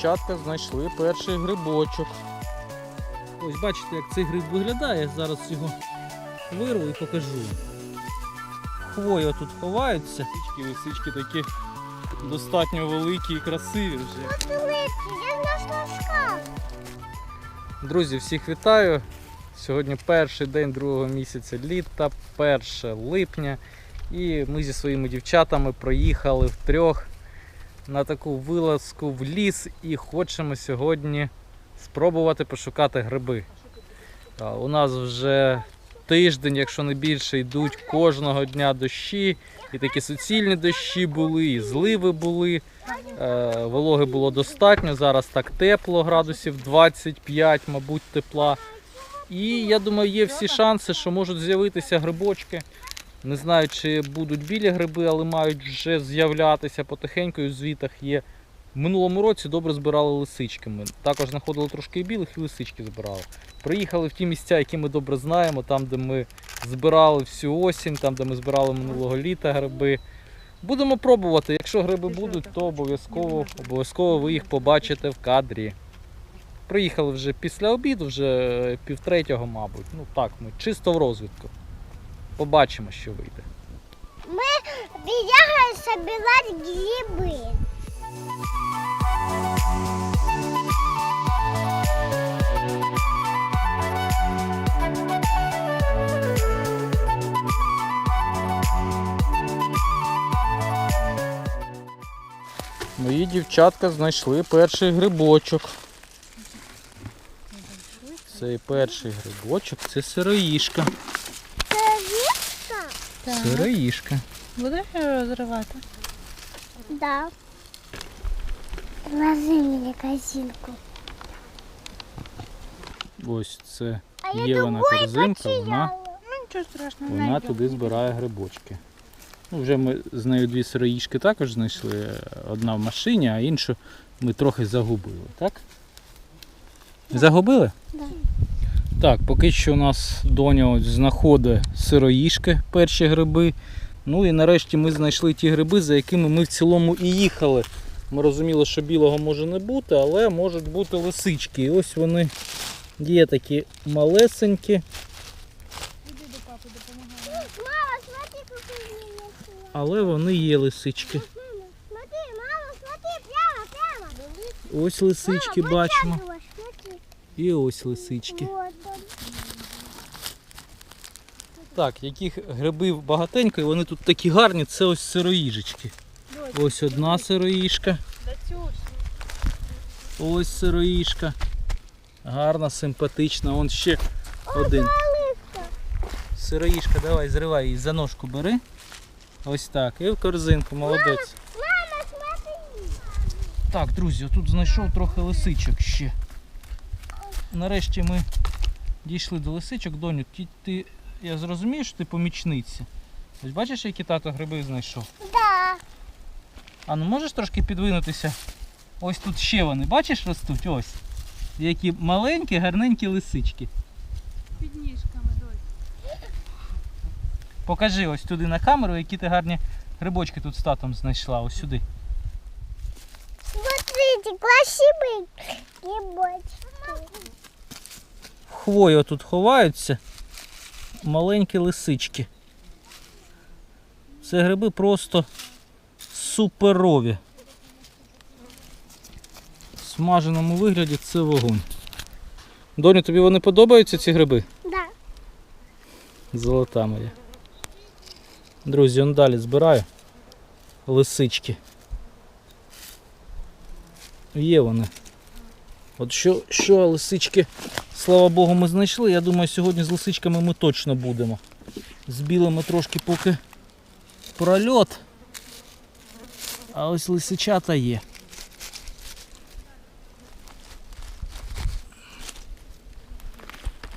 дівчатка знайшли перший грибочок. Ось бачите, як цей гриб виглядає. Зараз його вирву і покажу. Хвоя тут ховаються. Лисички, лисички такі достатньо великі і красиві вже. Я знайшла шкаф. Друзі, всіх вітаю! Сьогодні перший день другого місяця літа, 1 липня. І ми зі своїми дівчатами проїхали втрьох на таку вилазку в ліс і хочемо сьогодні спробувати пошукати гриби. У нас вже тиждень, якщо не більше, йдуть кожного дня дощі. І такі суцільні дощі були, і зливи були. Е, Вологи було достатньо. Зараз так тепло, градусів 25, мабуть, тепла. І я думаю, є всі шанси, що можуть з'явитися грибочки. Не знаю, чи будуть білі гриби, але мають вже з'являтися потихеньку. і в звітах є. В минулому році добре збирали лисички. Ми також знаходили трошки білих і лисички збирали. Приїхали в ті місця, які ми добре знаємо, там, де ми збирали всю осінь, там, де ми збирали минулого літа гриби. Будемо пробувати. Якщо гриби будуть, то обов'язково, обов'язково ви їх побачите в кадрі. Приїхали вже після обіду, вже півтретього, мабуть. Ну так, ми чисто в розвідку. Побачимо, що вийде. Ми Бегаю собирать грибы. Мої дівчатка знайшли перший грибочок. Цей перший грибочок це сироїшка. Сироїшка. Будеш його розривати? Да. Ложи мне корзинку. Ось це А я Євана корзинка, вона. Ну нічого страшного, вона туди збирає грибочки. Ну, вже ми з нею дві сироїшки також знайшли. Одна в машині, а іншу ми трохи загубили, так? Загубили? Да. Так, поки що у нас доня ось знаходить сироїшки, перші гриби. Ну і нарешті ми знайшли ті гриби, за якими ми в цілому і їхали. Ми розуміли, що білого може не бути, але можуть бути лисички. І ось вони є такі малесенькі, але вони є лисички. Смотри, мама, смотри, прямо, прямо. Ось лисички Мама, бачимо. І ось лисички. Так, яких грибів багатенько, і вони тут такі гарні, це ось сироїжечки. Ось одна сироїжка. Ось сироїшка. Гарна, симпатична. Вон ще один. Сироїшка, давай, зривай її за ножку бери. Ось так. І в корзинку, молодець. Так, друзі, тут знайшов трохи лисичок ще. Нарешті ми дійшли до лисичок. Доню, ти, ти, я зрозумію, що ти помічниця. Ось бачиш, які тато гриби знайшов? Да. А ну можеш трошки підвинутися? Ось тут ще вони, бачиш, ростуть? Ось. Які маленькі, гарненькі лисички. Під ніжками, дось. Покажи ось туди на камеру, які ти гарні грибочки тут з татом знайшла. Ось сюди. Смотрите, красивый грибочки. Хвою тут ховаються маленькі лисички. Це гриби просто суперові. В смаженому вигляді це вогонь. Доню, тобі вони подобаються ці гриби? Так. Да. Золота моя. Друзі, он далі збираю лисички. Є вони. От що, що лисички, слава Богу, ми знайшли. Я думаю, сьогодні з лисичками ми точно будемо. З білими трошки поки прольот. А ось лисичата є.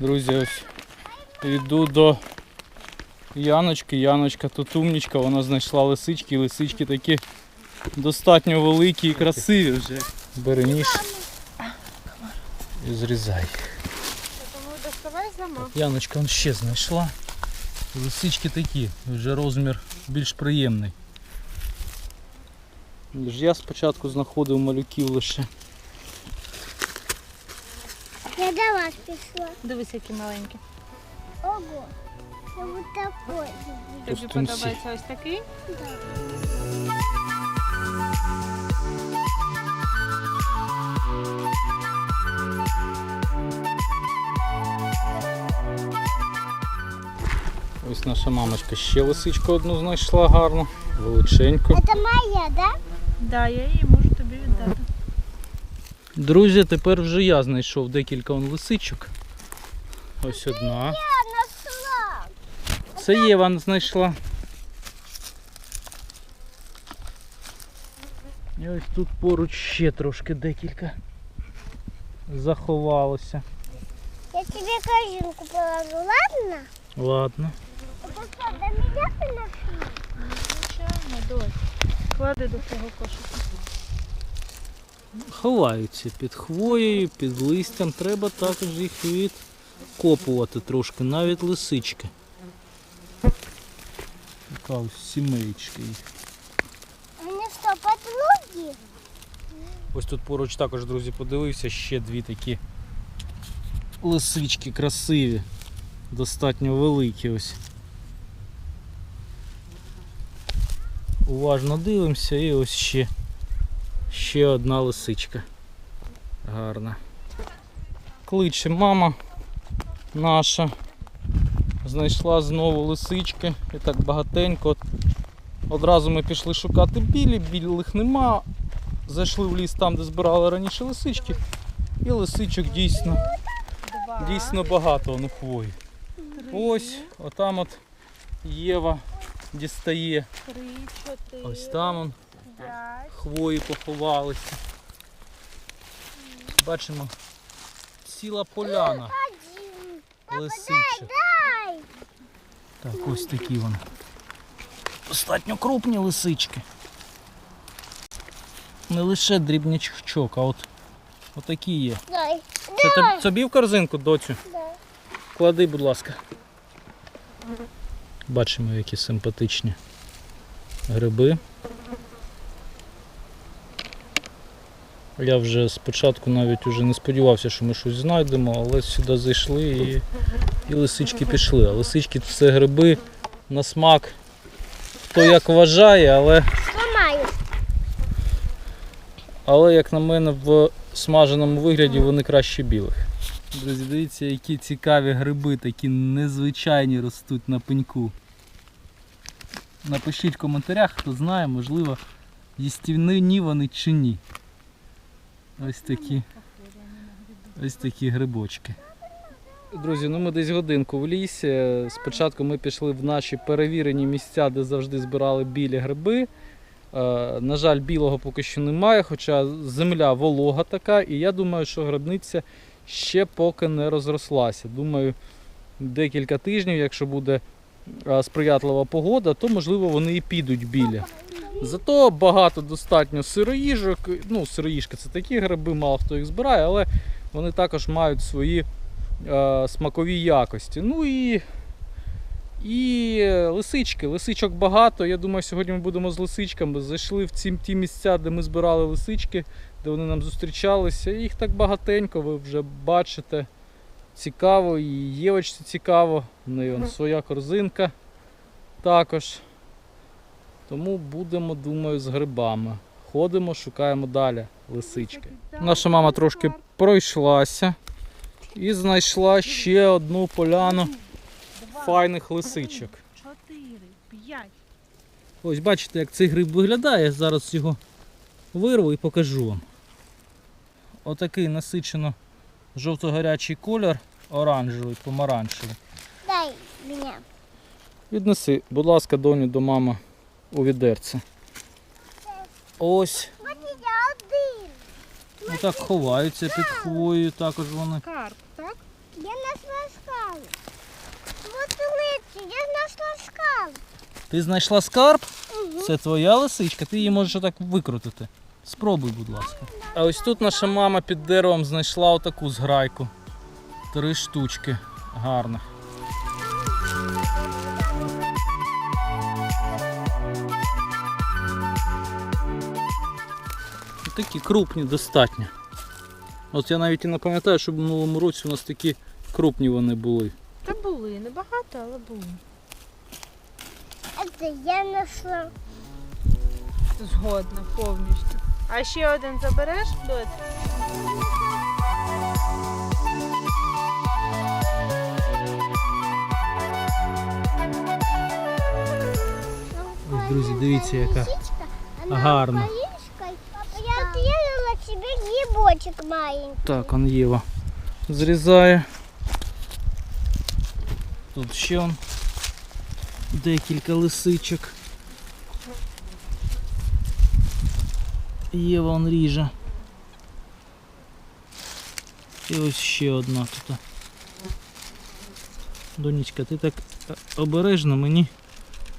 Друзі, ось йду до Яночки. Яночка тут умнічка, вона знайшла лисички, лисички такі достатньо великі і красиві вже. Бери ніж і. Тому доставай сама. Яночка он ще знайшла. Лисички такі, вже розмір більш приємний. Ж Я спочатку знаходив малюків лише сама ж пішла. Дивись, які маленькі. Ого. Я вот такой. Тобі подобається ось такий? Да. Ось наша мамочка ще лисичку одну знайшла гарну, величеньку. Это моя, да? Да, я її можу тобі віддати. Друзі, тепер вже я знайшов декілька он лисичок. Ось одна. Я нашла. Це Єва знайшла. І ось тут поруч ще трошки декілька заховалося. Я тебе корзинку положу, ладно? Ладно. Ховаються під хвоєю, під листям. Треба також їх відкопувати трошки, навіть лисички. Така ось сімейчка їх. Они что, подруги? Ось тут поруч також, друзі, подивився, ще дві такі лисички красиві, достатньо великі ось. Уважно дивимося і ось ще, ще одна лисичка. Гарна. Кличе мама наша. Знайшла знову лисички і так багатенько. Одразу ми пішли шукати білі, білих нема, зайшли в ліс там, де збирали раніше лисички, і лисичок дійсно, дійсно багато воно хвої. Ось, отам от Єва дістає. Три, чотири. Ось там он П'ять. хвої поховалися. Бачимо, ціла поляна лисичок. Так, ось такі вони. Достатньо крупні лисички. Не лише дрібнячок, а от отакі є. Це тобі в корзинку, доцю? Клади, будь ласка. Бачимо, які симпатичні гриби. Я вже спочатку навіть уже не сподівався, що ми щось знайдемо, але сюди зайшли і, і лисички пішли. А лисички це гриби на смак. Хто як вважає, але. Але, як на мене, в смаженому вигляді вони краще білих. Друзі, дивіться, які цікаві гриби, такі незвичайні ростуть на пеньку. Напишіть в коментарях, хто знає, можливо, їстівні вони чи ні. Ось такі, ось такі грибочки. Друзі, ну ми десь годинку в лісі. Спочатку ми пішли в наші перевірені місця, де завжди збирали білі гриби. Е, На жаль, білого поки що немає, хоча земля волога така, і я думаю, що грибниця ще поки не розрослася. Думаю, декілька тижнів, якщо буде сприятлива погода, то можливо вони і підуть біля. Зато багато достатньо сироїжок. Ну, сироїжки це такі гриби, мало хто їх збирає, але вони також мають свої е, смакові якості. Ну і і лисички. Лисичок багато. Я думаю, сьогодні ми будемо з лисичками. Зайшли в ці ті місця, де ми збирали лисички, де вони нам зустрічалися. Їх так багатенько, ви вже бачите. Цікаво, і Євочці цікаво. В неї он своя корзинка також. Тому будемо, думаю, з грибами. Ходимо, шукаємо далі лисички. Наша мама трошки пройшлася і знайшла ще одну поляну файних лисичок. Чотири, п'ять. Ось бачите, як цей гриб виглядає. Я Зараз його вирву і покажу вам. Отакий насичено жовто-гарячий колір, оранжевий, помаранчевий. Дай меня. Віднеси, будь ласка, доню до мами у відерце. Ось, один. отак ховаються під хвоєю також вони. Карп, так? Я нашла скалу. Я нашла скалу. Ти знайшла скарб? Це твоя лисичка, ти її можеш отак викрутити. Спробуй, будь ласка. А ось тут наша мама під деревом знайшла отаку зграйку. Три штучки гарних. Такі крупні достатньо. От я навіть і не пам'ятаю, щоб в минулому році у нас такі крупні вони були. Були, небагато, але були. Это я нашла. Згодна повністю. А ще один забереш, Дот? Ось, друзі, дивіться, яка гарна. Я отрезала себе грибочек маленький. Так, он Єва зрізає. Тут ще декілька лисичок. Є вон ріже. І ось ще одна тут. Донечка, ти так обережно мені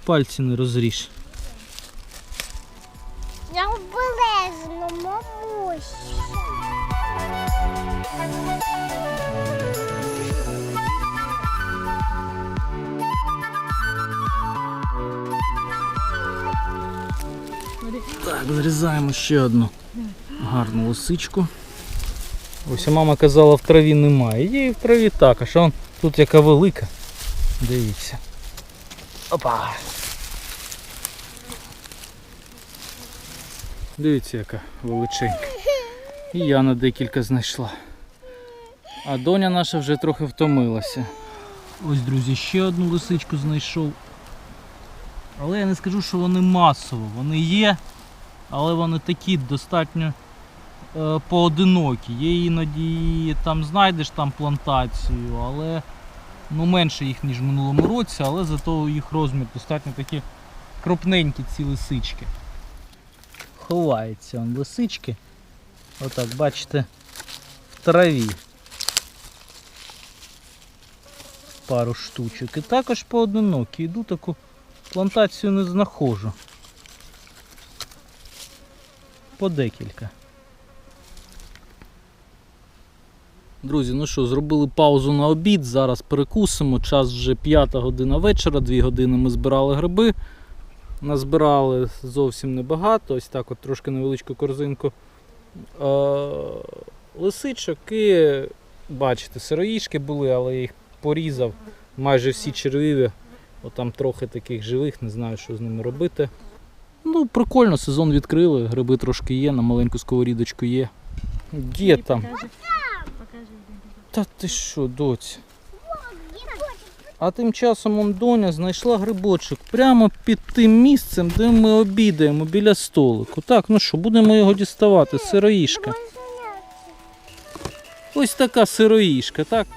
пальці не розріж. Так, зрізаємо ще одну гарну лисичку. Ось мама казала, в траві немає. І в траві також. А он тут яка велика. Дивіться. Опа. Дивіться, яка величенька. І Яна декілька знайшла. А доня наша вже трохи втомилася. Ось, друзі, ще одну лисичку знайшов. Але я не скажу, що вони масово. Вони є, але вони такі достатньо е, поодинокі. Є іноді там знайдеш там плантацію, але ну, менше їх, ніж в минулому році, але зато їх розмір достатньо такі крупненькі ці лисички. Ховаються лисички. Отак, бачите, в траві. Пару штучок. І також поодинокі. Йду таку плантацію не знаходжу. По декілька. Друзі, ну що, зробили паузу на обід. Зараз перекусимо. Час вже 5 година вечора, 2 години ми збирали гриби. Назбирали зовсім небагато, ось так от трошки невеличку корзинку е- лисичок і бачите, сироїшки були, але я їх порізав. Майже всі червиві. Отам трохи таких живих, не знаю, що з ними робити. Ну, прикольно, сезон відкрили, гриби трошки є, на маленьку сковорідочку є. Де там? Та ти що, доць? А тим часом он доня знайшла грибочок прямо під тим місцем, де ми обідаємо біля столику. Так, ну що, будемо його діставати, сироїшка. Ось така сироїшка, так?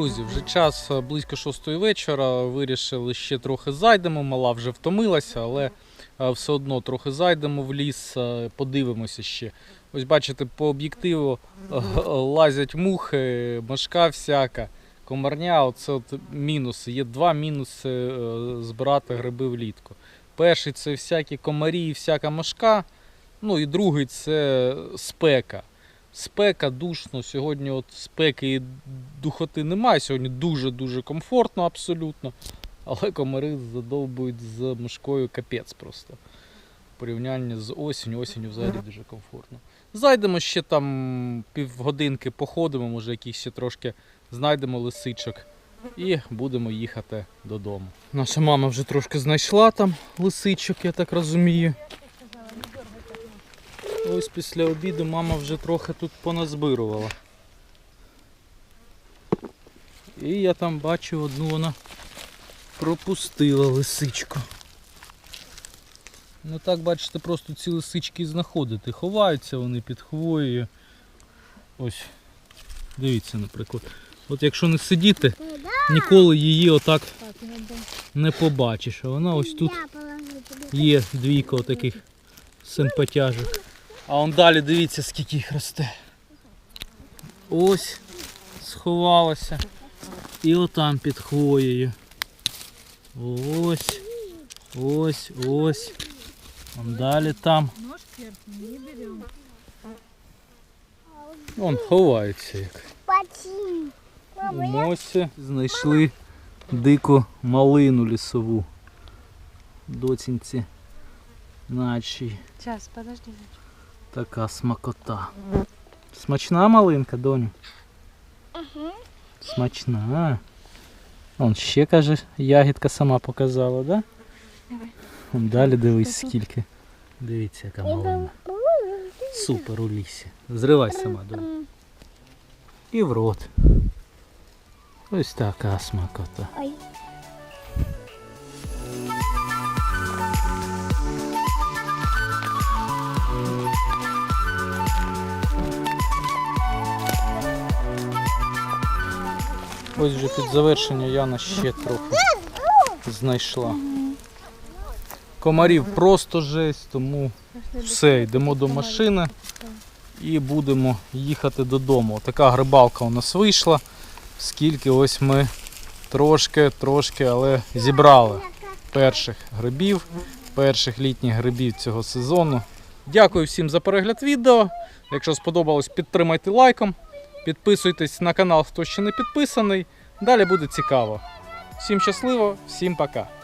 Друзі, вже час е, близько шостої вечора. Вирішили ще трохи зайдемо. Мала вже втомилася, але е, все одно трохи зайдемо в ліс, е, подивимося ще. Ось бачите, по об'єктиву лазять мухи, мошка всяка, комарня. Оце от мінуси. Є два мінуси збирати гриби влітку. Перший це всякі комарі і всяка мошка. Ну і другий це спека. Спека, душно. Сьогодні от спеки і духоти немає. Сьогодні дуже-дуже комфортно абсолютно. Але комари задовбують з мушкою капець просто. В порівнянні з осінню. Осінню взагалі дуже комфортно. Зайдемо ще там півгодинки, походимо, може якісь ще трошки знайдемо лисичок і будемо їхати додому. Наша мама вже трошки знайшла там лисичок, я так розумію. Ось після обіду мама вже трохи тут поназбирувала. І я там бачу одну вона пропустила лисичку. Ну так бачите, просто ці лисички знаходити. Ховаються вони під хвоєю. Ось. Дивіться, наприклад. От якщо не сидіти, ніколи її отак не побачиш. А вона ось тут. Є двійко таких симпатяжок. А он далі дивіться, скільки їх росте. Ось сховалося. І отам під хвоєю. Ось. Ось, ось. Вон далі там. Вон ховаються як. У мосі знайшли дику малину лісову. Доцінці нашій. Зараз, подожди. Така смакота. Смачна малинка, доню? Смачна. Он ще каже, ягідка сама показала, да? Давай. Далі дивись скільки. Дивіться, яка малина. Супер у лісі. Зривай сама, доню. І в рот. Ось така смакота. Ось вже під завершення Яна ще трохи знайшла. Комарів просто жесть, тому все, йдемо до машини і будемо їхати додому. Така грибалка у нас вийшла, скільки ось ми трошки, трошки, але зібрали перших грибів, перших літніх грибів цього сезону. Дякую всім за перегляд відео. Якщо сподобалось, підтримайте лайком. Підписуйтесь на канал, хто ще не підписаний. Далі буде цікаво. Всім щасливо, всім пока.